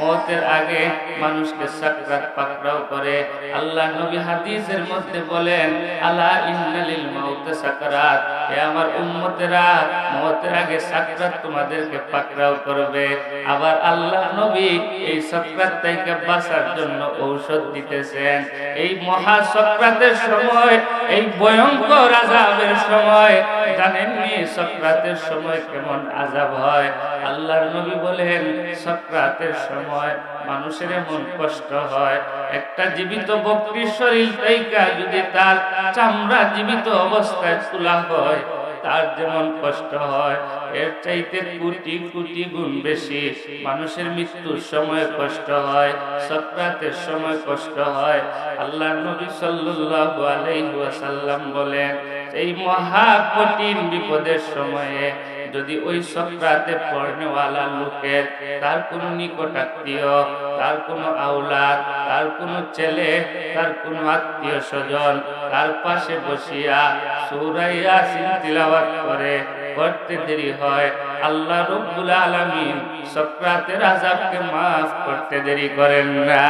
মতের আগে মানুষকে সাকরাত পাকড়াও করে। আল্লাহ নবী হাদিসের মধ্যে বলেন, আলা ইন্নালিল মাউতে সাকরাত। হে আমার উম্মতেরা মতের আগে সাকরাত তোমাদেরকে পাকড়াও করবে। আবার আল্লাহ নবী এই সাকরাত থেকে বাঁচার জন্য ঔষধ দিতেছেন। এই মহা সাকরাতের সময়, এই ভয়ঙ্কর আযাবের সময়, জানেননি? সাকরাতের সময় কেমন আজাব হয়? আল্লাহর নবী বলেন, সক্রাতের সময় মানুষের এমন কষ্ট হয়। একটা জীবিত বকরির শরীর যদি তার চামড়া জীবিত অবস্থায় তোলা হয় তার যেমন কষ্ট হয়, এর চাইতে কোটি কোটি গুণ বেশি মানুষের মৃত্যুর সময় কষ্ট হয় সক্রাতের সময় কষ্ট হয়। আল্লাহ নবী সাল্লু আলাই সাল্লাম বলেন, এই মহা কঠিন বিপদের সময়ে যদি ওই সক্রাতে পড়নেওয়ালা লোকের তার কোনো নিকটাত্মীয়, তার কোনো আওলাদ, তার কোনো ছেলে, তার কোনো আত্মীয় স্বজন তার পাশে বসিয়া সৌরাইয়া তিলাওয়াত করে করতে দেরি হয়। আল্লাহ রব্বুল আলামিন সক্রাতের আযাবকে মাফ করতে দেরি করেন না।